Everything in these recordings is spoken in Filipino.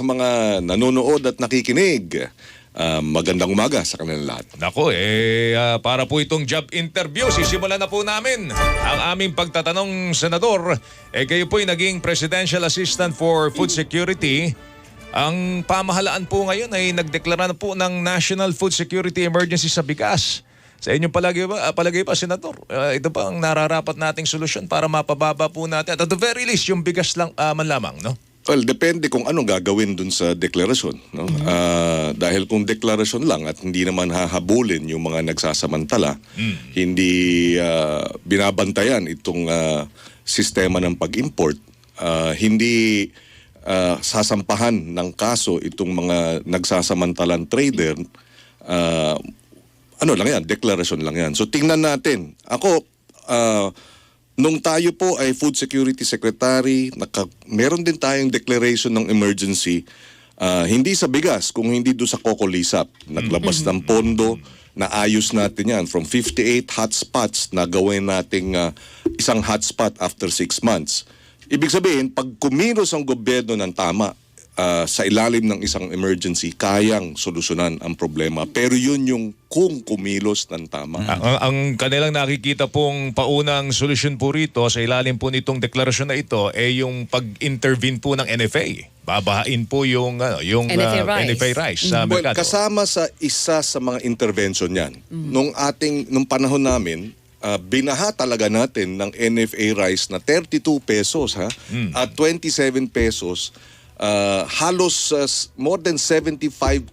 sa mga nanonood at nakikinig. Ah, magandang umaga sa kanilang lahat. Nako, eh, ah, para po itong job interview, sisimulan na po namin ang aming pagtatanong, Senador. Eh, kayo po'y naging Presidential Assistant for Food Security. Ang pamahalaan po ngayon ay nagdeklara na po ng National Food Security Emergency sa bigas. Sa inyo palagi ba, ah, palagay pa, Senador? Ah, ito pa ang nararapat nating solusyon para mapababa po natin. At at the very least, yung bigas lang ah, man lamang, no? Well, depende kung anong gagawin dun sa deklarasyon. No? Ah, dahil kung deklarasyon lang at hindi naman hahabulin yung mga nagsasamantala, hindi ah, binabantayan itong ah, sistema ng pag-import, ah, hindi ah, sasampahan ng kaso itong mga nagsasamantalang trader, ah, ano lang yan, deklarasyon lang yan. So tingnan natin. Ako, ah, nung tayo po ay Food Security Secretary, naka, meron din tayong declaration ng emergency, ah, hindi sa bigas, kung hindi do sa Kokolisap. Naglabas ng pondo, naayos natin yan. From 58 hotspots na gawin nating ah, isang hotspot after 6 months. Ibig sabihin, pag kumilos ang gobyerno ng tama, ah, sa ilalim ng isang emergency, kayang solusyonan ang problema. Pero yun yung kung kumilos ng tama. Ang, ang- ang kanilang nakikita pong paunang solusyon po rito sa ilalim po nitong deklarasyon na ito ay yung pag-intervene po ng NFA. Babahain po yung ano, yung NFA uh, rice. NFA rice sa Well, merkado. kasama sa isa sa mga intervention yan. Nung ating nung panahon namin, ah, binaha talaga natin ng NFA rice na 32 pesos ha at 27 pesos ah, halos s- more than 75%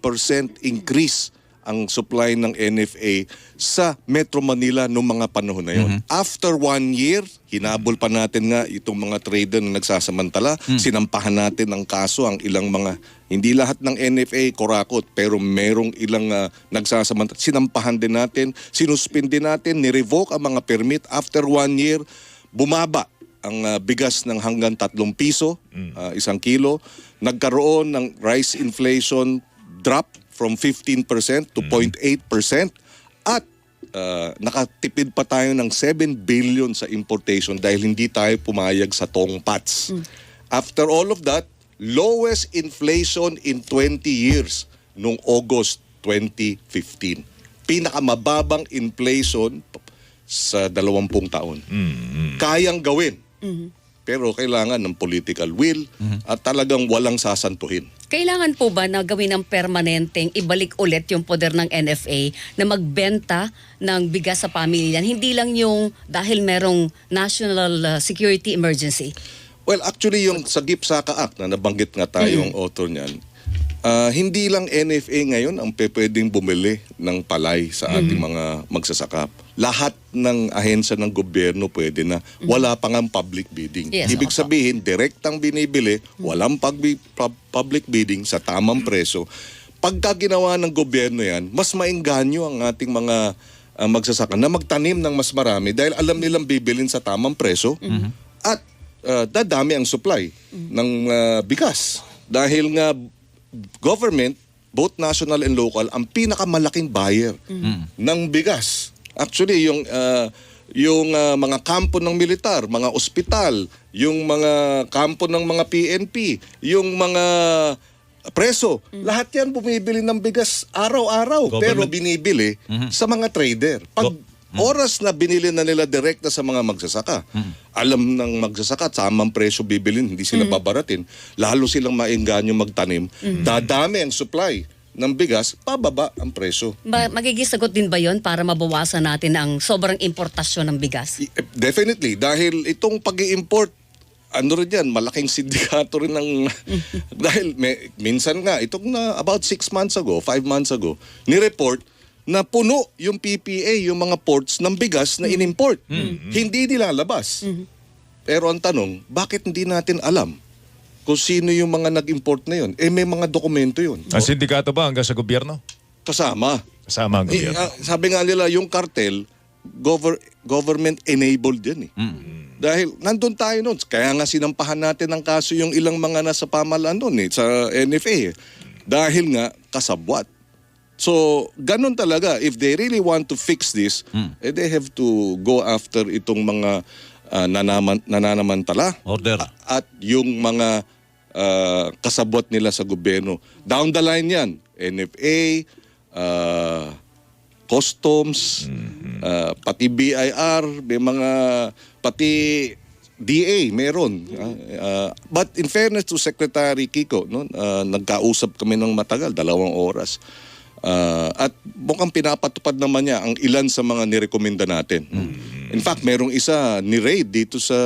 increase ang supply ng NFA sa Metro Manila noong mga panahon na yon. After one year, hinabol pa natin nga itong mga trader na nagsasamantala. Sinampahan natin ng kaso ang ilang mga, hindi lahat ng NFA korakot, pero merong ilang ah, nagsasamantala. Sinampahan din natin, sinuspindi natin, nirevoke ang mga permit. After one year, bumaba ang ah, bigas ng hanggang tatlong piso, ah, isang kilo. Nagkaroon ng rice inflation drop from 15% to 0.8% at ah, nakatipid pa tayo ng 7 billion sa importation dahil hindi tayo pumayag sa tongpats. After all of that, lowest inflation in 20 years noong August 2015. Pinakamababang inflation sa 20 taon. Kayang gawin. Pero kailangan ng political will at talagang walang sasantuhin. Kailangan po ba na gawin ng permanenteng ibalik ulit yung poder ng NFA na magbenta ng bigas sa pamilya? Hindi lang yung dahil merong national uh, security emergency. Well, actually yung sa GIPSACA Act na nabanggit nga tayong author niyan, ah, hindi lang NFA ngayon ang pwedeng bumili ng palay sa ating mga magsasaka. Lahat ng ahensya ng gobyerno pwede na. Wala pa nga public bidding. Yes, Ibig opo. sabihin, direktang binibili, walang pagbi- pub- public bidding sa tamang preso. Pagka ginawa ng gobyerno yan, mas maingganyo ang ating mga ah, magsasaka na magtanim ng mas marami dahil alam nilang bibilin sa tamang preso at ah, dadami ang supply ng ah, bigas. Dahil nga government, both national and local, ang pinakamalaking buyer ng bigas. Actually, yung ah, yung ah, mga kampo ng militar, mga ospital, yung mga kampo ng mga PNP, yung mga preso, lahat yan bumibili ng bigas araw-araw pero binibili sa mga trader. Pag oras na binili na nila direkta sa mga magsasaka, alam ng magsasaka, tamang presyo bibilin, hindi sila babaratin, lalo silang maingganyo magtanim, dadami ang supply ng bigas, pababa ang presyo. Ba, magiging sagot din ba yon para mabawasan natin ang sobrang importasyon ng bigas? I- eh, Definitely, dahil itong pag import ano rin yan, malaking sindikato rin ng... dahil may, minsan nga, itong na about six months ago, five months ago, ni-report na puno yung PPA, yung mga ports ng bigas na in-import. Hindi nilalabas. Pero ang tanong, bakit hindi natin alam kung sino yung mga nag-import na yun? Eh, may mga dokumento yun. Ang sindikato ba hanggang sa gobyerno? Kasama. Kasama ang Eh, gobyerno. ah, sabi nga nila, yung cartel, gover- government-enabled yan eh. Dahil nandun tayo noon. Kaya nga sinampahan natin ng kaso yung ilang mga nasa pamahalaan noon eh, sa NFA. eh. Dahil nga kasabwat. So, ganun talaga. If they really want to fix this, eh, they have to go after itong mga ah, nanaman, nananamantala Order. at yung mga ah, kasabwat nila sa gobyerno. Down the line yan, NFA, ah, customs, ah, pati BIR, may mga pati DA meron. ah, but in fairness to Secretary Kiko, no, ah, nagkausap kami ng matagal, dalawang oras. Ah, at mukhang pinapatupad naman niya ang ilan sa mga nirekomenda natin. In fact, merong isa ni Raid dito sa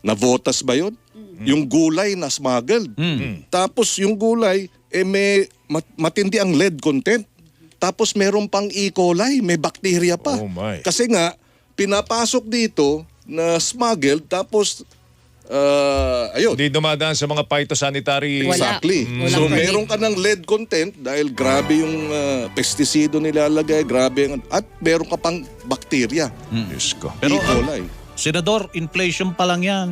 Navotas ba yun? Yung gulay na smuggled. Tapos yung gulay, eh may mat- matindi ang lead content. Tapos meron pang E. coli, may bacteria pa. Oh my. Kasi nga, pinapasok dito na smuggled, tapos, ah, ayun, Hindi dumadaan sa mga phytosanitary... Wala. Exactly. Walang So meron ka ng lead content dahil grabe yung uh, pesticido nilalagay, grabe yung, at meron ka pang bakterya. Diyos ko. E. Pero, coli. Senador, inflation pa lang yan.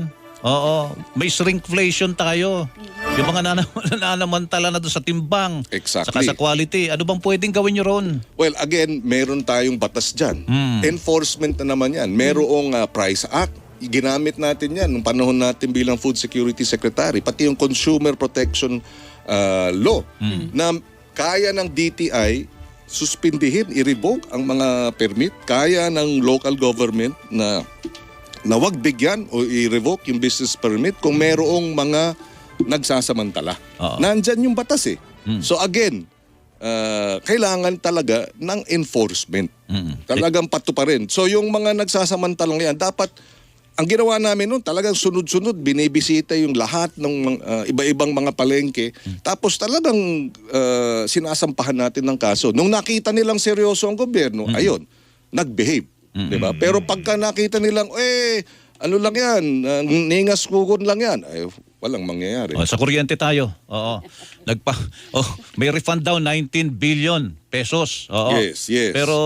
Oo. May shrinkflation tayo. Yung mga nanam- nanamantala na doon sa timbang. Exactly. Saka sa quality. Ano bang pwedeng gawin nyo ron? Well, again, meron tayong batas dyan. Hmm. Enforcement na naman yan. Merong uh, Price Act. Ginamit natin yan nung panahon natin bilang Food Security Secretary. Pati yung Consumer Protection uh, Law na kaya ng DTI suspindihin, i-revoke ang mga permit. Kaya ng local government na na wag bigyan o i-revoke yung business permit kung merong mga nagsasamantala. Oo. Nandyan yung batas eh. So again, uh, kailangan talaga ng enforcement. Mm. Talagang pato pa rin. So yung mga nagsasamantalang yan, dapat ang ginawa namin noon, talagang sunod-sunod, binibisita yung lahat ng uh, iba-ibang mga palengke. Tapos talagang uh, sinasampahan natin ng kaso. Nung nakita nilang seryoso ang gobyerno, ayun, nag-behave. Di ba? Pero pagka nakita nilang, eh, ano lang yan, uh, ningas kukon lang yan, ay, walang mangyayari. O, sa kuryente tayo. Oo. Nagpa oh, may refund daw 19 billion pesos. Oo. Yes, yes. Pero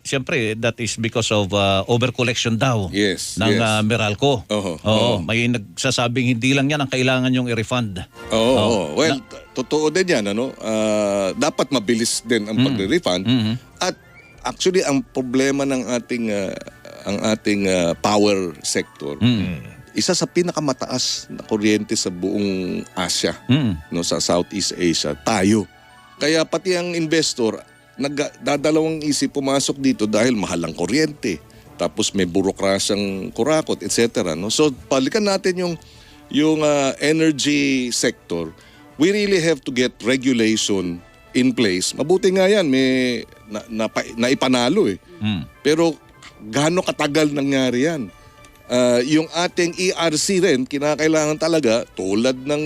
siyempre that is because of uh, overcollection daw Yes, ng yes. uh, Meralco. Oho, Oo, oho. may nagsasabing hindi lang 'yan ang kailangan yung i-refund. Oo, oo. well, t- totoo din yan. Ano? Ah, dapat mabilis din ang pagre-refund. At actually, ang problema ng ating ah, ang ating ah, power sector, isa sa pinakamataas na kuryente sa buong Asia, Mm. no, sa Southeast Asia, tayo. Kaya pati ang investor, nagdadalawang isip pumasok dito dahil mahal ang kuryente. Tapos may burokrasyang kurakot, etc. No? So, palikan natin yung yung ah, energy sector. We really have to get regulation in place. Mabuti nga yan, may na, na, naipanalo eh. Mm. Pero gaano katagal nangyari yan? Ah, yung ating ERC rin, kinakailangan talaga tulad ng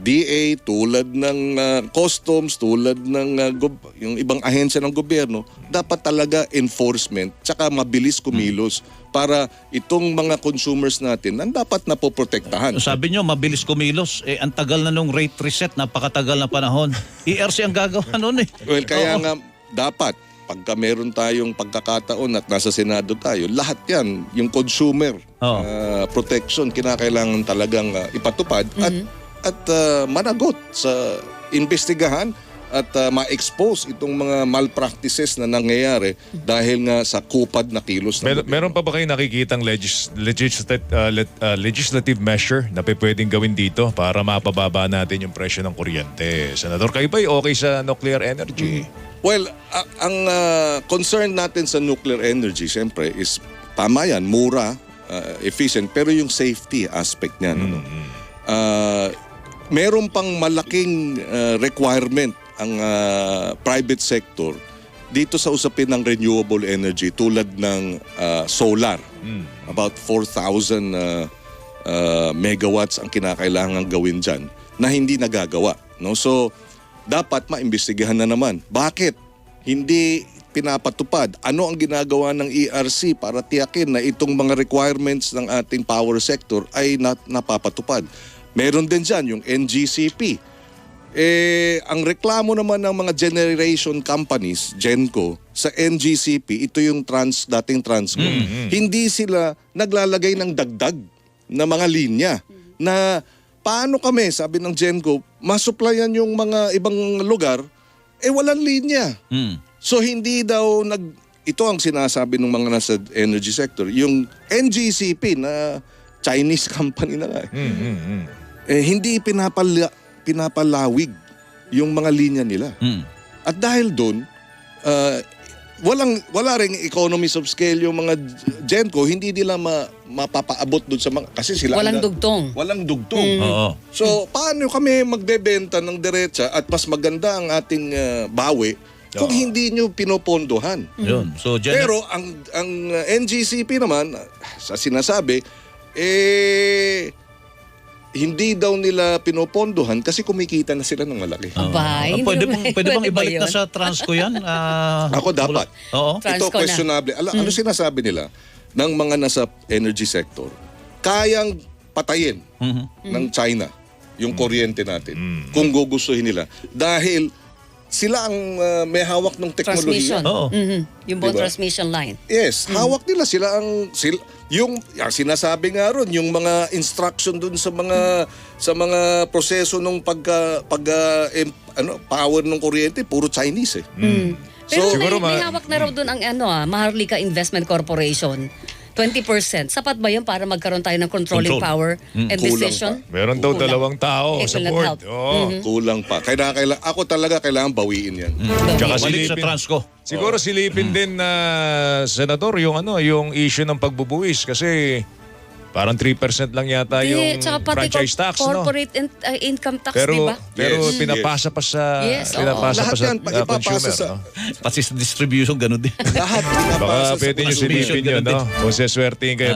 DA, tulad ng ah, customs, tulad ng gob- yung ibang ahensya ng gobyerno, dapat talaga enforcement tsaka mabilis kumilos para itong mga consumers natin ang dapat na poprotektahan. Sabi nyo, mabilis kumilos. Eh, ang tagal na nung rate reset, napakatagal na panahon. ERC ang gagawa nun eh. Well, kaya Oo. nga dapat pagka meron tayong pagkakataon at nasa Senado tayo, lahat yan, yung consumer Oo. uh, protection, kinakailangan talagang uh, ipatupad at, at uh, managot sa investigahan at uh, ma-expose itong mga malpractices na nangyayari dahil nga sa kupad na kilos Mer- meron pa ba kayo nakikitang legis- legislative, uh, let- uh, legislative measure na pwedeng gawin dito para mapababa natin yung presyo ng kuryente? Senador, kayo ba'y okay sa nuclear energy? Well, a- ang uh, concern natin sa nuclear energy, siyempre, is tama yan, mura, uh, efficient, pero yung safety aspect niya. Ano? Uh, meron pang malaking uh, requirement ang uh, private sector dito sa usapin ng renewable energy tulad ng uh, solar. About 4,000 uh, uh, megawatts ang kinakailangan gawin dyan na hindi nagagawa. No? So, dapat maimbestigahan na naman. Bakit? Hindi pinapatupad. Ano ang ginagawa ng ERC para tiyakin na itong mga requirements ng ating power sector ay na- napapatupad? Meron din dyan yung NGCP. Eh, ang reklamo naman ng mga generation companies, Genco, sa NGCP, ito yung trans, dating Transco, hindi sila naglalagay ng dagdag na mga linya na paano kami, sabi ng Genco, masuplayan yung mga ibang lugar, eh walang linya. Mm. So hindi daw nag ito ang sinasabi ng mga nasa energy sector, yung NGCP na Chinese company na nga. eh. Mm, mm, mm. Eh, hindi pinapala, pinapalawig yung mga linya nila. Mm. At dahil doon, ah, walang wala ring economies of scale yung mga Genco, hindi nila ma, mapapaabot doon sa mga kasi sila Walang ang- dugtong. Walang dugtong. Oo. So, paano kami magbebenta ng derecha at mas maganda ang ating ah, bawi kung Oo. hindi nyo pinopondohan? Yun. So, Jen, Pero ang ang uh, NGCP naman uh, sa sinasabi eh hindi daw nila pinopondohan kasi kumikita na sila ng malaki. Oo. Abay, Ah, hindi pwede, naman- bang, pwede bang pwede ba ibalik na yun? sa Transco yan? Ah, Ako dapat. Oo. Transco Ito na. questionable. Ala, Ano sinasabi nila ng mga nasa energy sector? Kayang patayin Mhm. ng China yung kuryente natin kung gugustuhin nila. Dahil sila ang uh, may hawak ng teknolohiya. Transmission. Oo. Mhm. Yung buong Diba? transmission line. Yes, hawak nila sila ang sil, yung ah, sinasabi nga ron yung mga instruction dun sa mga sa mga proseso nung pagka pag ah, em- ano power ng kuryente puro Chinese eh. Mm. Pero So- may, Siguro may ma- hawak na raw doon ang ano ah, Maharlika Investment Corporation. 20%. Sapat ba yun para magkaroon tayo ng controlling Control. power and Kulang decision? Meron daw Kulang. dalawang tao It sa will not board. help. Oo. Kulang pa. Kaya kailangan ako talaga kailangan bawiin 'yan. Tsaka Balik sa silipin. Transco. Siguro silipin din na senador yung ano, yung issue ng pagbubuwis kasi parang 3% lang yata Di, yung tsaka pati franchise tax, no? corporate in- uh, income tax, Pero di ba? pero Yes, pinapasa pa sa Yes, oo. pinapasa Lahat pa sa yan, uh, ipapasa consumer, sa- no? Pati sa distribution, ganun din. Lahat Baka pinapasa sa pwede nyo consumption, silipin yun, ganun no? Kung seswertein kayo.